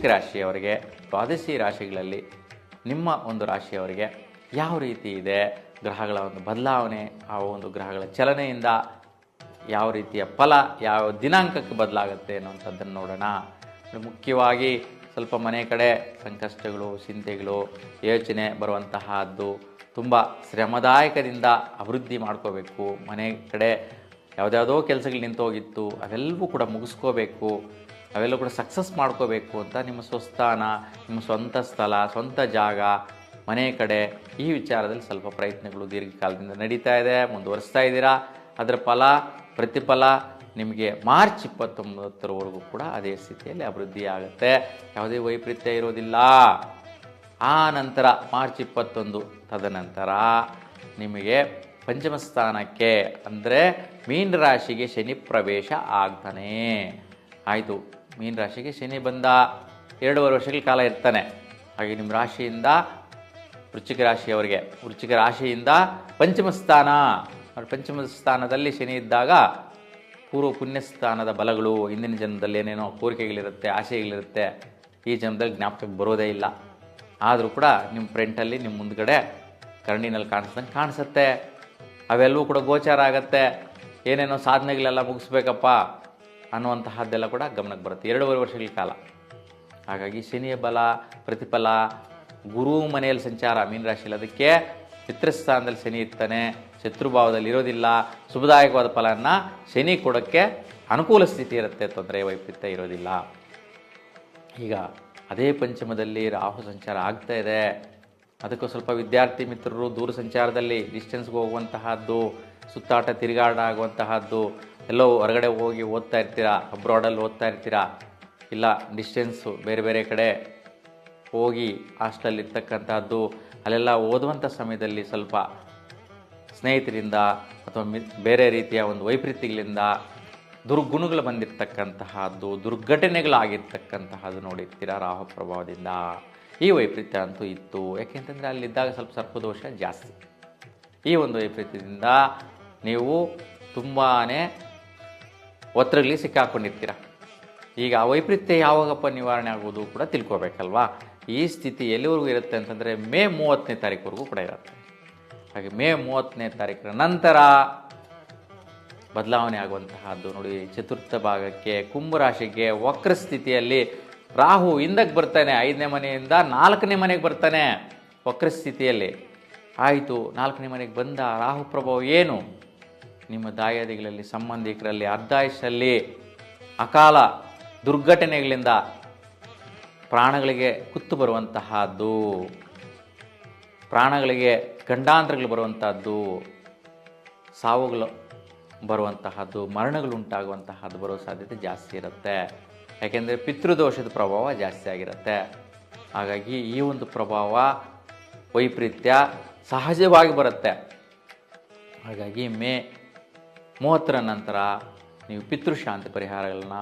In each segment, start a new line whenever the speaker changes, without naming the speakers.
ವೃಶ್ಚಿಕ ರಾಶಿಯವರಿಗೆ, ದ್ವಾದಶಿ ರಾಶಿಗಳಲ್ಲಿ ನಿಮ್ಮ ಒಂದು ರಾಶಿಯವರಿಗೆ ಯಾವ ರೀತಿ ಇದೆ? ಗ್ರಹಗಳ ಒಂದು ಬದಲಾವಣೆ, ಆ ಒಂದು ಗ್ರಹಗಳ ಚಲನೆಯಿಂದ ಯಾವ ರೀತಿಯ ಫಲ, ಯಾವ ದಿನಾಂಕಕ್ಕೆ ಬದಲಾಗುತ್ತೆ ಅನ್ನುವಂಥದ್ದನ್ನು ನೋಡೋಣ. ಮುಖ್ಯವಾಗಿ ಸ್ವಲ್ಪ ಮನೆ ಕಡೆ ಸಂಕಷ್ಟಗಳು, ಚಿಂತೆಗಳು, ಯೋಚನೆ ಬರುವಂತಹದ್ದು ತುಂಬ ಶ್ರಮದಾಯಕದಿಂದ ಅಭಿವೃದ್ಧಿ ಮಾಡ್ಕೋಬೇಕು. ಮನೆ ಕಡೆ ಯಾವುದ್ಯಾವುದೋ ಕೆಲಸಗಳು ನಿಂತೋಗಿತ್ತು, ಅವೆಲ್ಲವೂ ಕೂಡ ಮುಗಿಸ್ಕೋಬೇಕು. ಅವೆಲ್ಲ ಕೂಡ ಸಕ್ಸಸ್ ಮಾಡ್ಕೋಬೇಕು ಅಂತ ನಿಮ್ಮ ಸ್ವಸ್ಥಾನ, ನಿಮ್ಮ ಸ್ವಂತ ಸ್ಥಳ, ಸ್ವಂತ ಜಾಗ, ಮನೆ ಕಡೆ ಈ ವಿಚಾರದಲ್ಲಿ ಸ್ವಲ್ಪ ಪ್ರಯತ್ನಗಳು ದೀರ್ಘಕಾಲದಿಂದ ನಡೀತಾ ಇದೆ, ಮುಂದುವರಿಸ್ತಾ ಇದ್ದೀರಾ? ಅದರ ಫಲ, ಪ್ರತಿಫಲ ನಿಮಗೆ ಮಾರ್ಚ್ ಇಪ್ಪತ್ತೊಂಬತ್ತರವರೆಗೂ ಕೂಡ ಅದೇ ಸ್ಥಿತಿಯಲ್ಲಿ ಅಭಿವೃದ್ಧಿ ಆಗುತ್ತೆ. ಯಾವುದೇ ವೈಪರೀತ್ಯ ಇರೋದಿಲ್ಲ. ಆ ನಂತರ ಮಾರ್ಚ್ ಇಪ್ಪತ್ತೊಂದು ತದನಂತರ ನಿಮಗೆ ಪಂಚಮ ಸ್ಥಾನಕ್ಕೆ ಅಂದರೆ ಮೀನ ರಾಶಿಗೆ ಶನಿ ಪ್ರವೇಶ ಆಗ್ತಾನೆ. ಆಯಿತು. ಮೀನ ರಾಶಿಗೆ ಶನಿ ಬಂದ ಎರಡೂವರೆ ವರ್ಷಗಳ ಕಾಲ ಇರ್ತಾನೆ. ಹಾಗೆ ನಿಮ್ಮ ರಾಶಿಯಿಂದ ವೃಶ್ಚಿಕ ರಾಶಿಯವರಿಗೆ, ವೃಶ್ಚಿಕ ರಾಶಿಯಿಂದ ಪಂಚಮ ಸ್ಥಾನ. ಪಂಚಮ ಸ್ಥಾನದಲ್ಲಿ ಶನಿ ಇದ್ದಾಗ ಪೂರ್ವ ಪುಣ್ಯಸ್ಥಾನದ ಬಲಗಳು ಹಿಂದಿನ ಜನ್ಮದಲ್ಲಿ ಏನೇನೋ ಕೋರಿಕೆಗಳಿರುತ್ತೆ, ಆಸೆಗಳಿರುತ್ತೆ, ಈ ಜನ್ಮದಲ್ಲಿ ಜ್ಞಾಪಕಕ್ಕೆ ಬರೋದೇ ಇಲ್ಲ. ಆದರೂ ಕೂಡ ನಿಮ್ಮ ಫ್ರಂಟಲ್ಲಿ ನಿಮ್ಮ ಮುಂದ್ಗಡೆ ಕರಣಿನಲ್ಲಿ ಕಾಣಿಸ್ದಂಗೆ ಕಾಣಿಸುತ್ತೆ. ಅವೆಲ್ಲವೂ ಕೂಡ ಗೋಚಾರ ಆಗತ್ತೆ. ಏನೇನೋ ಸಾಧನೆಗಳೆಲ್ಲ ಮುಗಿಸ್ಬೇಕಪ್ಪ. ಅನ್ನುವಂತಹದ್ದೆಲ್ಲ ಕೂಡ ಗಮನಕ್ಕೆ ಬರುತ್ತೆ. ಎರಡೂವರೆ ವರ್ಷಗಳ ಕಾಲ. ಹಾಗಾಗಿ ಶನಿಯ ಬಲ, ಪ್ರತಿಫಲ, ಗುರು ಮನೆಯಲ್ಲಿ ಸಂಚಾರ ಮೀನರಾಶಿಯಲ್ಲಿ ಅದಕ್ಕೆ ಪಿತೃಸ್ಥಾನದಲ್ಲಿ ಶನಿ ಇರ್ತಾನೆ ಶತ್ರುಭಾವದಲ್ಲಿ ಇರೋದಿಲ್ಲ, ಶುಭದಾಯಕವಾದ ಫಲವನ್ನು ಶನಿ ಕೊಡೋಕ್ಕೆ ಅನುಕೂಲ ಸ್ಥಿತಿ ಇರುತ್ತೆ ತೊಂದರೆ ವೈಪರೀತ್ಯ ಇರೋದಿಲ್ಲ. ಈಗ ಅದೇ ಪಂಚಮದಲ್ಲಿ ರಾಹು ಸಂಚಾರ ಆಗ್ತಾ ಇದೆ. ಅದಕ್ಕೂ ಸ್ವಲ್ಪ ವಿದ್ಯಾರ್ಥಿ ಮಿತ್ರರು ದೂರ ಸಂಚಾರದಲ್ಲಿ ಡಿಸ್ಟೆನ್ಸ್ಗೆ ಹೋಗುವಂತಹದ್ದು, ಸುತ್ತಾಟ ತಿರುಗಾಟ ಆಗುವಂತಹದ್ದು ಎಲ್ಲೋ ಹೊರಗಡೆ ಹೋಗಿ ಓದ್ತಾ ಇರ್ತೀರಾ? ಅಬ್ರಾಡಲ್ಲಿ ಓದ್ತಾ ಇರ್ತೀರಾ? ಇಲ್ಲ ಡಿಸ್ಟೆನ್ಸು ಬೇರೆ ಬೇರೆ ಕಡೆ ಹೋಗಿ ಹಾಸ್ಟೆಲ್ ಇರ್ತಕ್ಕಂಥದ್ದು, ಅಲ್ಲೆಲ್ಲ ಓದುವಂಥ ಸಮಯದಲ್ಲಿ ಸ್ವಲ್ಪ ಸ್ನೇಹಿತರಿಂದ ಅಥವಾ ಮಿ ಬೇರೆ ರೀತಿಯ ಒಂದು ವೈಪರೀತ್ಯಗಳಿಂದ ದುರ್ಗುಣಗಳು ಬಂದಿರತಕ್ಕಂತಹದ್ದು, ದುರ್ಘಟನೆಗಳಾಗಿರ್ತಕ್ಕಂತಹದ್ದು ನೋಡಿರ್ತೀರ ರಾಹು ಪ್ರಭಾವದಿಂದ. ಈ ವೈಪರೀತ್ಯ ಅಂತೂ ಇತ್ತು. ಯಾಕೆಂತಂದರೆ ಅಲ್ಲಿದ್ದಾಗ ಸ್ವಲ್ಪ ಸರ್ಪದೋಷ ಜಾಸ್ತಿ. ಈ ಒಂದು ವೈಪರೀತ್ಯದಿಂದ ನೀವು ತುಂಬಾ ಒತ್ತಡಗಳಿಗೆ ಸಿಕ್ಕಾಕೊಂಡಿರ್ತೀರ. ಈಗ ಆ ವೈಪರೀತ್ಯ ಯಾವಾಗಪ್ಪ ನಿವಾರಣೆ ಆಗೋದು ಕೂಡ ತಿಳ್ಕೊಬೇಕಲ್ವಾ? ಈ ಸ್ಥಿತಿ ಎಲ್ಲಿವರೆಗೂ ಇರುತ್ತೆ ಅಂತಂದರೆ ಮೇ ಮೂವತ್ತನೇ ತಾರೀಕುವರೆಗೂ ಕೂಡ ಇರುತ್ತೆ. ಹಾಗೆ ಮೇ ಮೂವತ್ತನೇ ತಾರೀಕಿನ ನಂತರ ಬದಲಾವಣೆ ಆಗುವಂತಹದ್ದು ನೋಡಿ, ಚತುರ್ಥ ಭಾಗಕ್ಕೆ ಕುಂಭರಾಶಿಗೆ ವಕ್ರ ಸ್ಥಿತಿಯಲ್ಲಿ ರಾಹು ಹಿಂದಕ್ಕೆ ಬರ್ತಾನೆ, ಐದನೇ ಮನೆಯಿಂದ ನಾಲ್ಕನೇ ಮನೆಗೆ ಬರ್ತಾನೆ ವಕ್ರ ಸ್ಥಿತಿಯಲ್ಲಿ. ಆಯಿತು, ನಾಲ್ಕನೇ ಮನೆಗೆ ಬಂದ ರಾಹು ಪ್ರಭಾವ ಏನು? ನಿಮ್ಮ ದಾಯಾದಿಗಳಲ್ಲಿ, ಸಂಬಂಧಿಕರಲ್ಲಿ ಅರ್ಧಾಯುಷಲ್ಲಿ ಅಕಾಲ ದುರ್ಘಟನೆಗಳಿಂದ ಪ್ರಾಣಗಳಿಗೆ ಕುತ್ತು ಬರುವಂತಹದ್ದು. ಪ್ರಾಣಗಳಿಗೆ ಗಂಡಾಂತರಗಳು ಬರುವಂತಹದ್ದು. ಸಾವುಗಳು ಬರುವಂತಹದ್ದು, ಮರಣಗಳು ಉಂಟಾಗುವಂತಹದ್ದು ಬರೋ ಸಾಧ್ಯತೆ ಜಾಸ್ತಿ ಇರುತ್ತೆ. ಯಾಕೆಂದರೆ ಪಿತೃದೋಷದ ಪ್ರಭಾವ ಜಾಸ್ತಿ ಆಗಿರುತ್ತೆ. ಹಾಗಾಗಿ ಈ ಒಂದು ಪ್ರಭಾವ ವೈಪರೀತ್ಯ ಸಹಜವಾಗಿ ಬರುತ್ತೆ. ಹಾಗಾಗಿ ಮೇ ಮೂವತ್ತರ ನಂತರ ನೀವು ಪಿತೃಶಾಂತಿ ಪರಿಹಾರಗಳನ್ನ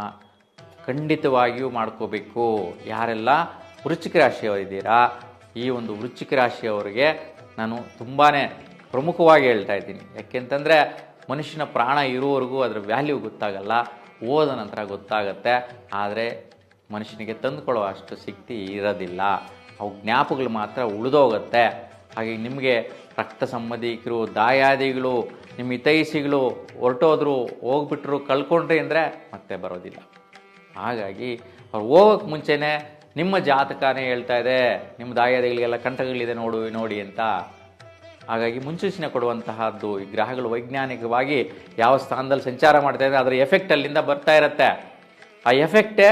ಖಂಡಿತವಾಗಿಯೂ ಮಾಡ್ಕೋಬೇಕು. ಯಾರೆಲ್ಲ ವೃಶ್ಚಿಕ ರಾಶಿಯವರಿದ್ದೀರಾ, ಈ ಒಂದು ವೃಶ್ಚಿಕ ರಾಶಿಯವರಿಗೆ ನಾನು ತುಂಬಾ ಪ್ರಮುಖವಾಗಿ ಹೇಳ್ತಾ ಇದ್ದೀನಿ. ಯಾಕೆಂತಂದರೆ ಮನುಷ್ಯನ ಪ್ರಾಣ ಇರುವವರೆಗೂ ಅದರ ವ್ಯಾಲ್ಯೂ ಗೊತ್ತಾಗಲ್ಲ ಓದ ನಂತರ ಗೊತ್ತಾಗತ್ತೆ. ಆದರೆ ಮನುಷ್ಯನಿಗೆ ತಂದುಕೊಳ್ಳೋ ಅಷ್ಟು ಶಕ್ತಿ ಇರೋದಿಲ್ಲ. ಅವು ಜ್ಞಾಪಗಳು ಮಾತ್ರ ಉಳಿದೋಗತ್ತೆ. ಹಾಗೆ ನಿಮಗೆ ರಕ್ತ ಸಂಬಂಧಿಕರು, ದಾಯಾದಿಗಳು ನಿಮ್ಮ ಹಿತೈಷಿಗಳು ಹೊರಟೋದ್ರು ಹೋಗ್ಬಿಟ್ರು ಕಳ್ಕೊಂಡ್ರಿ ಅಂದರೆ ಮತ್ತೆ ಬರೋದಿಲ್ಲ. ಹಾಗಾಗಿ ಅವ್ರು ಹೋಗೋಕ್ಕೆ ಮುಂಚೆನೇ ನಿಮ್ಮ ಜಾತಕನೇ ಹೇಳ್ತಾ ಇದೆ, ನಿಮ್ಮ ದಾಯಾದಿಗಳಿಗೆಲ್ಲ ಕಂಠಗಳಿದೆ ನೋಡು, ನೋಡಿ ಅಂತ. ಹಾಗಾಗಿ ಮುನ್ಸೂಚನೆ ಕೊಡುವಂತಹದ್ದು ಈ ಗ್ರಹಗಳು ವೈಜ್ಞಾನಿಕವಾಗಿ ಯಾವ ಸ್ಥಾನದಲ್ಲಿ ಸಂಚಾರ ಮಾಡ್ತಾ ಇದೆ ಅದರ ಎಫೆಕ್ಟ್ ಅಲ್ಲಿಂದ ಬರ್ತಾ ಇರುತ್ತೆ. ಆ ಎಫೆಕ್ಟೇ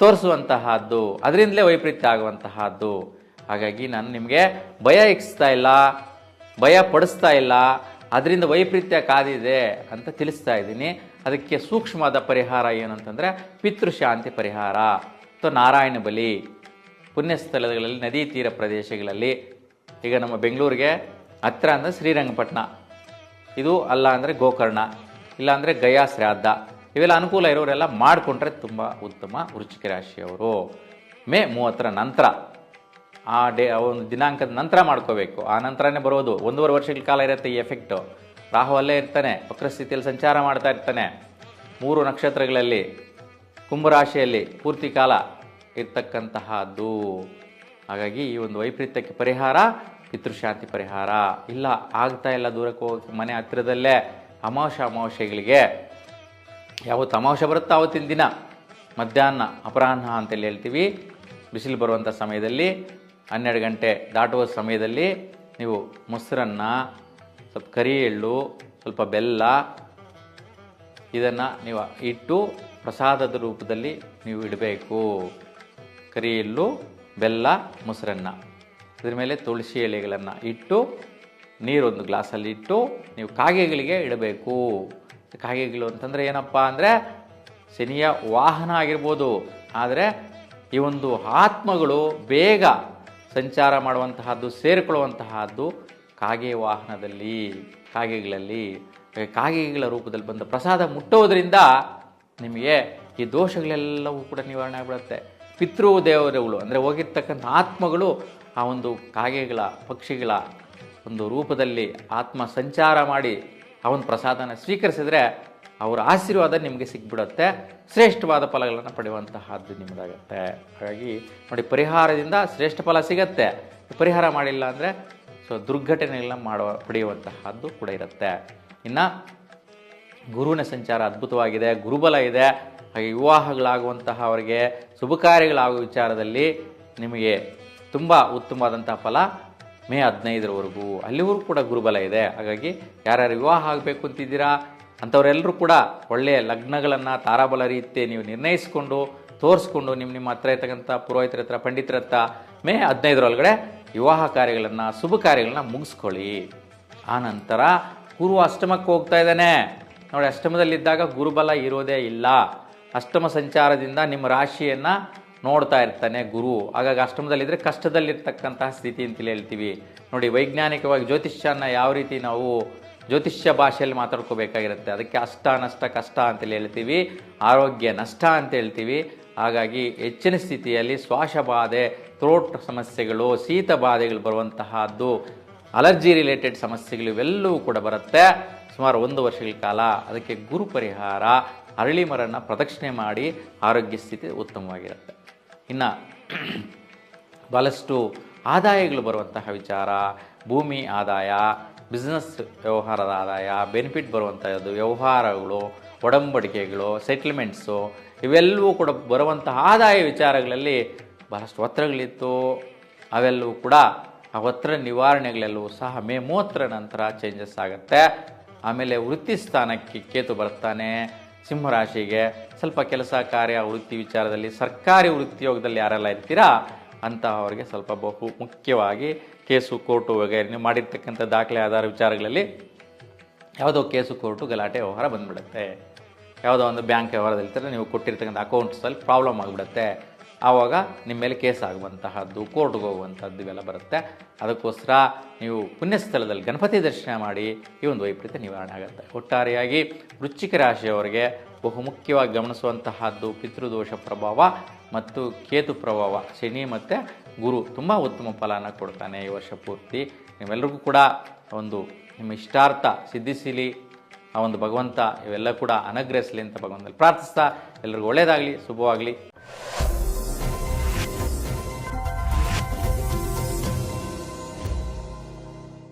ತೋರಿಸುವಂತಹದ್ದು, ಅದರಿಂದಲೇ ವೈಪರೀತ್ಯ ಆಗುವಂತಹದ್ದು. ಹಾಗಾಗಿ ನಾನು ನಿಮಗೆ ಭಯ ಇಕ್ಸ್ತಾ ಇಲ್ಲ, ಭಯ ಪಡಿಸ್ತಾ ಇಲ್ಲ. ಅದರಿಂದ ವೈಪರೀತ್ಯ ಕಾದಿದೆ ಅಂತ ತಿಳಿಸ್ತಾ ಇದ್ದೀನಿ. ಅದಕ್ಕೆ ಸೂಕ್ಷ್ಮವಾದ ಪರಿಹಾರ ಏನು ಅಂತಂದರೆ ಪಿತೃಶಾಂತಿ ಪರಿಹಾರ. ಅಥವಾ ನಾರಾಯಣ ಬಲಿ. ಪುಣ್ಯಸ್ಥಳಗಳಲ್ಲಿ, ನದಿ ತೀರ ಪ್ರದೇಶಗಳಲ್ಲಿ. ಈಗ ನಮ್ಮ ಬೆಂಗಳೂರಿಗೆ ಹತ್ರ ಅಂದರೆ ಶ್ರೀರಂಗಪಟ್ಟಣ ಇದು ಅಲ್ಲ ಅಂದರೆ ಗೋಕರ್ಣ. ಇಲ್ಲಾಂದರೆ ಗಯಾ ಶ್ರಾದ್ದ. ಇವೆಲ್ಲ ಅನುಕೂಲ ಇರೋರೆಲ್ಲ ಮಾಡಿಕೊಂಡ್ರೆ ತುಂಬ ಉತ್ತಮ ವೃಶ್ಚಿಕ ರಾಶಿಯವರು. ಮೇ ಮೂವತ್ತರ ನಂತರ. ಆ ಡೇ ಒಂದು ದಿನಾಂಕದ ನಂತರ ಮಾಡ್ಕೋಬೇಕು. ಆ ನಂತರನೇ ಬರೋದು. ಒಂದೂವರೆ ವರ್ಷಗಳ ಕಾಲ ಇರುತ್ತೆ ಈ ಎಫೆಕ್ಟು ರಾಹು ಅಲ್ಲೇ ಇರ್ತಾನೆ. ವಕ್ರಸ್ಥಿತಿಯಲ್ಲಿ ಸಂಚಾರ ಮಾಡ್ತಾ ಇರ್ತಾನೆ. ಮೂರು ನಕ್ಷತ್ರಗಳಲ್ಲಿ, ಕುಂಭರಾಶಿಯಲ್ಲಿ ಪೂರ್ತಿ ಕಾಲ ಇರ್ತಕ್ಕಂತಹದ್ದು. ಹಾಗಾಗಿ ಈ ಒಂದು ವೈಪರೀತ್ಯಕ್ಕೆ ಪರಿಹಾರ, ಪಿತೃಶಾಂತಿ ಪರಿಹಾರ. ಇಲ್ಲ, ಆಗ್ತಾ ಇಲ್ಲ ದೂರಕ್ಕೆ ಹೋಗೋಕ್ಕೆ ಮನೆ ಹತ್ತಿರದಲ್ಲೇ ಅಮಾವಾಸ್ಯ, ಅಮಾವಾಸ್ಯೆಗಳಿಗೆ. ಯಾವತ್ತು ತಮಾಷೆ ಬರುತ್ತೋ ಆವತ್ತಿನ ದಿನ. ಮಧ್ಯಾಹ್ನ ಅಪರಾಹ್ನ ಅಂತೇಳಿ ಹೇಳ್ತೀವಿ. ಬಿಸಿಲು ಬರುವಂಥ ಸಮಯದಲ್ಲಿ ಹನ್ನೆರಡು ಗಂಟೆ ದಾಟುವ ಸಮಯದಲ್ಲಿ ನೀವು ಮೊಸರನ್ನ, ಸ್ವಲ್ಪ ಕರಿ ಎಳ್ಳು ಸ್ವಲ್ಪ ಬೆಲ್ಲ, ಇದನ್ನು ನೀವು ಇಟ್ಟು ಪ್ರಸಾದದ ರೂಪದಲ್ಲಿ ನೀವು ಇಡಬೇಕು. ಕರಿ ಎಳ್ಳು ಬೆಲ್ಲ, ಮೊಸರನ್ನ. ಇದ್ರ ಮೇಲೆ ತುಳಸಿ ಎಲೆಗಳನ್ನು ಇಟ್ಟು, ನೀರೊಂದು ಗ್ಲಾಸಲ್ಲಿ ಇಟ್ಟು ನೀವು ಕಾಗೆಗಳಿಗೆ ಇಡಬೇಕು. ಕಾಗೆಗಳು ಅಂತಂದರೆ ಏನಪ್ಪ ಅಂದರೆ ಶನಿಯ ವಾಹನ ಆಗಿರ್ಬೋದು. ಆದರೆ ಈ ಒಂದು ಆತ್ಮಗಳು ಬೇಗ ಸಂಚಾರ ಮಾಡುವಂತಹದ್ದು, ಸೇರಿಕೊಳ್ಳುವಂತಹದ್ದು ಕಾಗೆ ವಾಹನದಲ್ಲಿ, ಕಾಗೆಗಳಲ್ಲಿ ಕಾಗೆಗಳ ರೂಪದಲ್ಲಿ ಬಂದ ಪ್ರಸಾದ ಮುಟ್ಟೋದ್ರಿಂದ ನಿಮಗೆ ಈ ದೋಷಗಳೆಲ್ಲವೂ ಕೂಡ ನಿವಾರಣೆ ಆಗಿಬಿಡುತ್ತೆ. ಪಿತೃ ದೇವರುಗಳು, ಅಂದರೆ ಹೋಗಿರ್ತಕ್ಕಂಥ ಆತ್ಮಗಳು ಆ ಒಂದು ಕಾಗೆಗಳ, ಪಕ್ಷಿಗಳ ಒಂದು ರೂಪದಲ್ಲಿ ಆತ್ಮ ಸಂಚಾರ ಮಾಡಿ ಆ ಒಂದು ಪ್ರಸಾದನ ಸ್ವೀಕರಿಸಿದ್ರೆ ಅವರ ಆಶೀರ್ವಾದ ನಿಮಗೆ ಸಿಗ್ಬಿಡುತ್ತೆ. ಶ್ರೇಷ್ಠವಾದ ಫಲಗಳನ್ನು ಪಡೆಯುವಂತಹದ್ದು ನಿಮ್ಮದಾಗತ್ತೆ. ಹಾಗಾಗಿ ನೋಡಿ, ಪರಿಹಾರದಿಂದ ಶ್ರೇಷ್ಠ ಫಲ ಸಿಗತ್ತೆ. ಪರಿಹಾರ ಮಾಡಿಲ್ಲ ಅಂದರೆ ಸೊ ದುರ್ಘಟನೆಗಳನ್ನ ಮಾಡುವ, ಪಡೆಯುವಂತಹದ್ದು ಕೂಡ ಇರುತ್ತೆ. ಇನ್ನು ಗುರುವಿನ ಸಂಚಾರ ಅದ್ಭುತವಾಗಿದೆ, ಗುರುಬಲ ಇದೆ. ಹಾಗೆ ವಿವಾಹಗಳಾಗುವಂತಹ ಅವರಿಗೆ, ಶುಭ ಕಾರ್ಯಗಳಾಗುವ ವಿಚಾರದಲ್ಲಿ ನಿಮಗೆ ತುಂಬ ಉತ್ತಮವಾದಂತಹ ಫಲ ಮೇ ಹದಿನೈದರವರೆಗೂ. ಅಲ್ಲಿವರೆಗೂ ಕೂಡ ಗುರುಬಲ ಇದೆ. ಹಾಗಾಗಿ ಯಾರ್ಯಾರು ವಿವಾಹ ಆಗಬೇಕು ಅಂತಿದ್ದೀರಾ ಅಂಥವರೆಲ್ಲರೂ ಕೂಡ ಒಳ್ಳೆಯ ಲಗ್ನಗಳನ್ನು ತಾರಾಬಲ ರೀತಿ ನೀವು ನಿರ್ಣಯಿಸಿಕೊಂಡು ತೋರಿಸ್ಕೊಂಡು ನಿಮ್ಮ ನಿಮ್ಮ ಹತ್ರ ಇರ್ತಕ್ಕಂಥ ಪುರೋಹಿತರ ಹತ್ರ, ಪಂಡಿತರ ಹತ್ರ ಮೇ ಹದಿನೈದರೊಳಗಡೆ ವಿವಾಹ ಕಾರ್ಯಗಳನ್ನು, ಶುಭ ಕಾರ್ಯಗಳನ್ನ ಮುಗಿಸ್ಕೊಳ್ಳಿ. ಆ ನಂತರ ಗುರು ಅಷ್ಟಮಕ್ಕೆ ಹೋಗ್ತಾ ಇದ್ದಾನೆ. ನೋಡಿ, ಅಷ್ಟಮದಲ್ಲಿದ್ದಾಗ ಗುರುಬಲ ಇರೋದೇ ಇಲ್ಲ. ಅಷ್ಟಮ ಸಂಚಾರದಿಂದ ನಿಮ್ಮ ರಾಶಿಯನ್ನು ನೋಡ್ತಾ ಇರ್ತಾನೆ ಗುರು. ಹಾಗಾಗಿ ಅಷ್ಟಮದಲ್ಲಿದ್ದರೆ ಕಷ್ಟದಲ್ಲಿರ್ತಕ್ಕಂತಹ ಸ್ಥಿತಿ ಅಂತೇಳಿ ಹೇಳ್ತೀವಿ. ನೋಡಿ, ವೈಜ್ಞಾನಿಕವಾಗಿ ಜ್ಯೋತಿಷ್ಯನ ಯಾವ ರೀತಿ ನಾವು ಜ್ಯೋತಿಷ್ಯ ಭಾಷೆಯಲ್ಲಿ ಮಾತಾಡ್ಕೋಬೇಕಾಗಿರುತ್ತೆ. ಅದಕ್ಕೆ ಅಷ್ಟ ನಷ್ಟ ಕಷ್ಟ ಅಂತೇಳಿ ಹೇಳ್ತೀವಿ, ಆರೋಗ್ಯ ನಷ್ಟ ಅಂತ ಹೇಳ್ತೀವಿ. ಹಾಗಾಗಿ ಹೆಚ್ಚಿನ ಸ್ಥಿತಿಯಲ್ಲಿ ಶ್ವಾಸಬಾಧೆ ಥ್ರೋಟ್ ಸಮಸ್ಯೆಗಳು, ಶೀತ ಬಾಧೆಗಳು ಬರುವಂತಹದ್ದು ಅಲರ್ಜಿ ರಿಲೇಟೆಡ್ ಸಮಸ್ಯೆಗಳು ಇವೆಲ್ಲವೂ ಕೂಡ ಬರುತ್ತೆ. ಸುಮಾರು ಒಂದು ವರ್ಷಗಳ ಕಾಲ ಅದಕ್ಕೆ ಗುರು ಪರಿಹಾರ, ಅರಳಿ ಮರನ ಪ್ರದಕ್ಷಿಣೆ ಮಾಡಿ ಆರೋಗ್ಯ ಸ್ಥಿತಿ ಉತ್ತಮವಾಗಿರುತ್ತೆ. ಇನ್ನು ಭಾಳಷ್ಟು ಆದಾಯಗಳು ಬರುವಂತಹ ವಿಚಾರ, ಭೂಮಿ ಆದಾಯ ಬಿಸ್ನೆಸ್ ವ್ಯವಹಾರದ ಆದಾಯ ಬೆನಿಫಿಟ್ ಬರುವಂಥದ್ದು ವ್ಯವಹಾರಗಳು, ಒಡಂಬಡಿಕೆಗಳು ಸೆಟ್ಲ್ಮೆಂಟ್ಸು ಇವೆಲ್ಲವೂ ಕೂಡ ಬರುವಂಥ ಆದಾಯ ವಿಚಾರಗಳಲ್ಲಿ ಬಹಳಷ್ಟು ಒತ್ತಡಗಳಿತ್ತು. ಅವೆಲ್ಲವೂ ಕೂಡ ಆ ಒತ್ತಡ ನಿವಾರಣೆಗಳೆಲ್ಲವೂ ಸಹ ಮೇ ಮೂವತ್ತರ ನಂತರ ಚೇಂಜಸ್ ಆಗುತ್ತೆ. ಆಮೇಲೆ ವೃತ್ತಿ ಸ್ಥಾನಕ್ಕೆ ಕೇತು ಬರ್ತಾನೆ. ಸಿಂಹರಾಶಿಗೆ ಸ್ವಲ್ಪ ಕೆಲಸ ಕಾರ್ಯ ವೃತ್ತಿ ವಿಚಾರದಲ್ಲಿ ಸರ್ಕಾರಿ ವೃತ್ತಿಯೋಗದಲ್ಲಿ ಯಾರೆಲ್ಲ ಇರ್ತೀರಾ? ಅಂತಹವರಿಗೆ ಸ್ವಲ್ಪ ಬಹು ಮುಖ್ಯವಾಗಿ ಕೇಸು ಕೋರ್ಟು ವಗೈರೆ ನೀವು ಮಾಡಿರ್ತಕ್ಕಂಥ ದಾಖಲೆ ಆಧಾರ ವಿಚಾರಗಳಲ್ಲಿ ಯಾವುದೋ ಕೇಸು ಕೋರ್ಟು ಗಲಾಟೆ ವ್ಯವಹಾರ ಬಂದ್ಬಿಡುತ್ತೆ. ಯಾವುದೋ ಒಂದು ಬ್ಯಾಂಕ್ ವ್ಯವಹಾರದಲ್ಲಿ ನೀವು ಕೊಟ್ಟಿರ್ತಕ್ಕಂಥ ಅಕೌಂಟ್ಸಲ್ಲಿ ಪ್ರಾಬ್ಲಮ್ ಆಗಿಬಿಡುತ್ತೆ. ಆವಾಗ ನಿಮ್ಮ ಮೇಲೆ ಕೇಸ್ ಆಗುವಂತಹದ್ದು, ಕೋರ್ಟ್ಗೆ ಹೋಗುವಂಥದ್ದು ಇವೆಲ್ಲ ಬರುತ್ತೆ. ಅದಕ್ಕೋಸ್ಕರ ನೀವು ಪುಣ್ಯಸ್ಥಳದಲ್ಲಿ ಗಣಪತಿ ದರ್ಶನ ಮಾಡಿ ಈ ಒಂದು ವೈಪರೀತ್ಯ ನಿವಾರಣೆ ಆಗುತ್ತೆ. ಒಟ್ಟಾರೆಯಾಗಿ ವೃಶ್ಚಿಕ ರಾಶಿಯವರಿಗೆ ಬಹುಮುಖ್ಯವಾಗಿ ಗಮನಿಸುವಂತಹದ್ದು ಪಿತೃದೋಷ ಪ್ರಭಾವ ಮತ್ತು ಕೇತು ಪ್ರಭಾವ, ಶನಿ ಮತ್ತು ಗುರು ತುಂಬ ಉತ್ತಮ ಫಲನ ಕೊಡ್ತಾನೆ ಈ ವರ್ಷ ಪೂರ್ತಿ. ನಿಮ್ಮೆಲ್ಲರಿಗೂ ಕೂಡ ಒಂದು ನಿಮ್ಮ ಇಷ್ಟಾರ್ಥ ಸಿದ್ಧಿಸಲಿ ಆ ಒಂದು ಭಗವಂತ, ಇವೆಲ್ಲ ಕೂಡ ಅನುಗ್ರಹಿಸಲಿ ಅಂತ ಭಗವಂತಲ್ಲಿ ಪ್ರಾರ್ಥಿಸ್ತಾ ಎಲ್ಲರಿಗೂ ಒಳ್ಳೆಯದಾಗಲಿ ಶುಭವಾಗಲಿ.